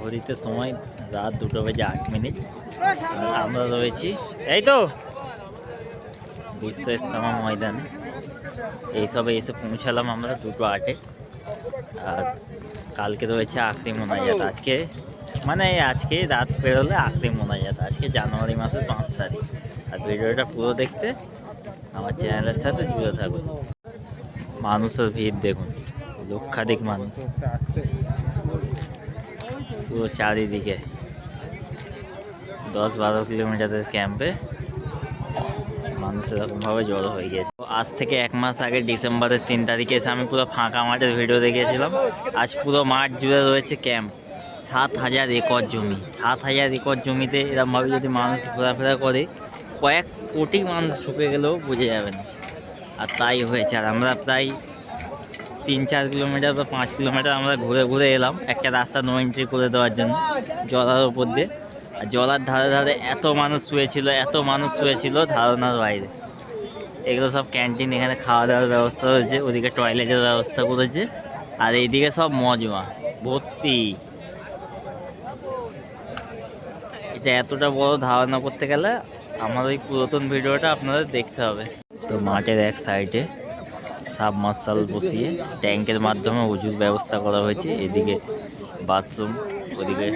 ঘড়িতে সময় রাত দুটো বেজে আট মিনিট। আমরা রয়েছি, এই তো বিশ্ব ইস্তেমা ময়দানে। এইসবে এসে পৌঁছালাম আমরা দুটো আটে। আর কালকে রয়েছে আখরি মোনাজাত। আজকে মানে আজকে রাত পেরোলে আখরি মোনাজাত। আজকে জানুয়ারি মাসের পাঁচ তারিখ। আর ভিডিওটা পুরো দেখতে আমার চ্যানেলের সাথে জুড়ে থাকুন। মানুষের ভিড় দেখুন। লক্ষাধিক মানুষ। পুরো চারিদিকে। দশ বারো কিলোমিটারের ক্যাম্পে মানুষ এরকমভাবে জড়ো হয়ে গেছে। আজ থেকে এক মাস আগে ডিসেম্বরের তিন তারিখে এসে আমি পুরো ফাঁকা মাঠের ভিডিও দেখিয়েছিলাম আজ পুরো মাঠ জুড়ে রয়েছে ক্যাম্প সাত হাজার একর জমি। সাত হাজার একর জমিতে এরকমভাবে যদি মানুষ ঘোরাফেরা করে, কয়েক কোটি মানুষ ঢুকে গেলেও বুঝে যাবে না। আর তাই হয়েছে। আর আমরা প্রায় তিন চার কিলোমিটার বা পাঁচ কিলোমিটার আমরা ঘুরে ঘুরে এলাম। একটা রাস্তা নো এন্ট্রি করে দেওয়ার জন্য, জলার ওপর দিয়ে। আর জলার ধারে ধারে এত মানুষ শুয়েছিল, এত মানুষ শুয়েছিল ধারণার বাইরে। এগুলো সব ক্যান্টিন এখানে খাওয়া দাওয়ার ব্যবস্থা রয়েছে, ওদিকে টয়লেটের ব্যবস্থা করেছে। আর এইদিকে সব মজমা, ভর্তি। এটা এতটা বড় ধারণা করতে গেলে আমার ওই পুরাতন ভিডিওটা আপনাদের দেখতে হবে। তো মাঠের এক সাইডে সাবমার্সাল বসিয়ে ট্যাঙ্কের মাধ্যমে উজুর ব্যবস্থা করা হয়েছে। এদিকে বাথরুম, ওদিকে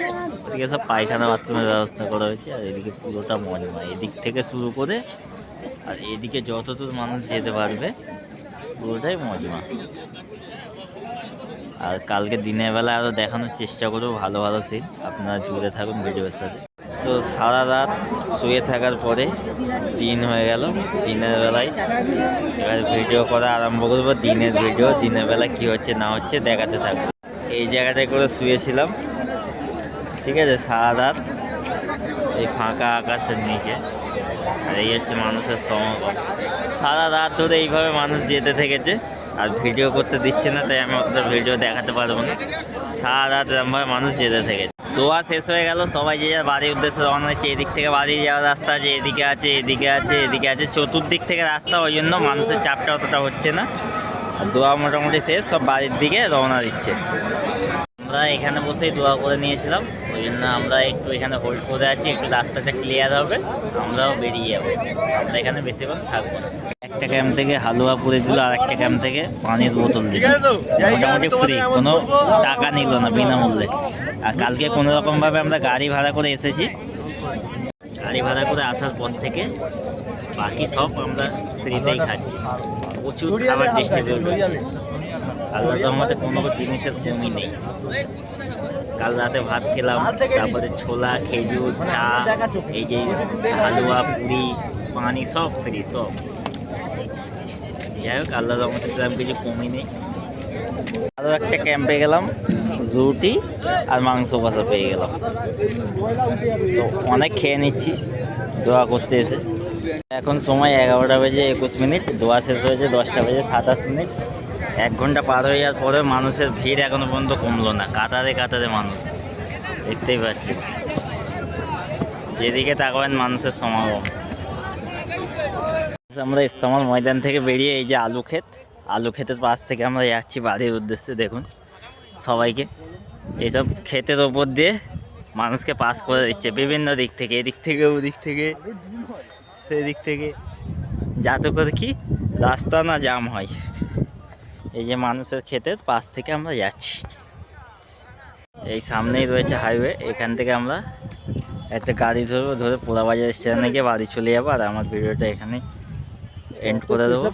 ওদিকে সব পায়খানা বাথরুমের ব্যবস্থা করা হয়েছে আর এদিকে পুরোটা মজমা এদিক থেকে শুরু করে আর এদিকে যতদূর মানুষ যেতে পারবে, পুরোটাই মজমা আর কালকে দিনের বেলা আরও দেখানোর চেষ্টা করব ভালো ভালো সিন আপনারা জুড়ে থাকুন ভিডিওর সাথে। তো সারা রাত শুয়ে থাকার পরে দিন হয়ে গেল, দিনের বেলায়। এবার ভিডিও করা আরম্ভ করব, দিনের ভিডিও দিনের বেলা কি হচ্ছে না হচ্ছে দেখাতে থাকব। এই জায়গাটায় করে শুয়েছিলাম, ঠিক আছে, সারা রাত এই ফাঁকা আকাশের নিচে। আর এই হচ্ছে মানুষের সমাগম। সারা রাত ধরে এইভাবে মানুষ যেতে থেকেছে, আর ভিডিও করতে দিচ্ছে না, তাই আমি অতটা ভিডিও দেখাতে পারব না। সারা রাত এরমভাবে মানুষ যেতে থেকেছে। দোয়া শেষ হয়ে গেল। সবাই যে যার বাড়ির উদ্দেশ্যে রওনা হয়েছে এদিক থেকে বাড়ি যাওয়ার রাস্তা আছে এদিকে আছে এদিকে আছে এদিকে আছে, চতুর্দিক থেকে রাস্তা, ওই জন্য মানুষের চাপটা অতটা হচ্ছে না। দোয়া মোটামুটি শেষ, সব বাড়ির দিকে রওনা দিচ্ছে। আমরা এখানে বসেই দোয়া করে নিয়েছিলাম, ওই জন্য আমরা একটু এখানে হোল্ড করে আছি, একটু রাস্তাটা ক্লিয়ার হবে, আমরাও বেরিয়ে যাব। আমরা এখানে বেশিরভাগ থাকব একটা ক্যাম্প থেকে হালুয়া পুরে দিল আর একটা ক্যাম্প থেকে পানির বোতল দিল। মোটামুটি ফ্রি কোনো টাকা নিল না বিনামূল্যে। আর কালকে কোনো রকমভাবে আমরা গাড়ি ভাড়া করে এসেছি। গাড়ি ভাড়া করে আসার পর থেকে বাকি সব আমরা ফ্রিতেই খাচ্ছি। প্রচুর খাবার ডিস্ট্রিবিউট হচ্ছে। আল্লাহ আমাদের কোনো জিনিসের কমই নেই। কাল রাতে ভাত খেলাম, তারপরে ছোলা, খেজুর, চা, এই যে হালুয়া, পুরি, পানি, সব ফ্রি সব। যাই হোক, আল্লাহ রহমতে সেরকম কিছু কমই নেই। আরও একটা ক্যাম্পে গেলাম, রুটি আর মাংস কষা পেয়ে গেলাম। তো অনেক খেয়ে নিচ্ছি, দোয়া করতে এসে। এখন সময় এগারোটা বেজে একুশ মিনিট, দোয়া শেষ হয়েছে দশটা বেজে সাতাশ মিনিট। এক ঘণ্টা পার হয়ে যাওয়ার পরে মানুষের ভিড় এখনও পর্যন্ত কমলো না। কাতারে কাতারে মানুষ। দেখতেই পাচ্ছেন যেদিকে তাকাবেন মানুষের সমাগম। আমরা ইস্তেমাল ময়দান থেকে বেরিয়ে এই যে আলু ক্ষেত, আলু ক্ষেতের পাশ থেকে আমরা যাচ্ছি বাড়ির উদ্দেশ্যে, দেখুন সবাইকে। এইসব ক্ষেতের ওপর দিয়ে মানুষকে পাস করে দিচ্ছে, বিভিন্ন দিক থেকে, এদিক থেকে, ওদিক থেকে, সেদিক থেকে। যাতে করে কি? রাস্তা না জাম হয়। এই যে মানুষের ক্ষেতের পাশ থেকে আমরা যাচ্ছি। এই সামনেই রয়েছে হাইওয়ে এখান থেকে আমরা একটা গাড়ি ধরবো, ধরে পোড়া বাজার স্টেশনে গিয়ে বাড়ি চলে যাব, আর আমার ভিডিওটা এখানে এন্ড করে দেবো।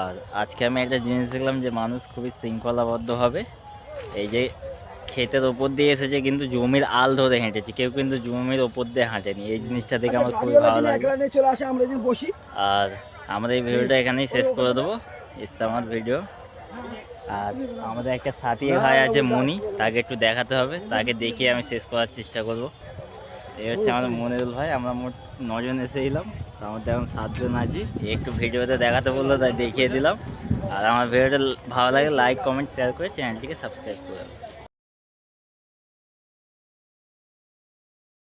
আর আজকে আমি একটা জিনিস দেখলাম যে মানুষ খুবই শৃঙ্খলাবদ্ধ হবে। এই যে ক্ষেতের ওপর দিয়ে এসেছে কিন্তু জমির আল ধরে হেঁটেছে কেউ কিন্তু জমির ওপর দিয়ে হাঁটেনি। এই জিনিসটা দেখে আমার খুবই ভালো লাগে। চলে আসে আমরা বসি। আর আমাদের এই ভিডিওটা এখানেই শেষ করে দেবো ইস্তামার ভিডিও। আর আমাদের একটা সাথী ভাই আছে মনি তাকে একটু দেখাতে হবে তাকে দেখিয়ে আমি শেষ করার চেষ্টা করব। এই হচ্ছে আমাদের মনিরুল ভাই আমরা মোট নজন এসে মধ্যে এখন সাতজন আছি। একটু ভিডিওতে দেখাতে বলল, তাই দেখিয়ে দিলাম। আর আমার ভিডিওটা ভালো লাগে লাইক কমেন্ট শেয়ার করে চ্যানেলটিকে সাবস্ক্রাইব করে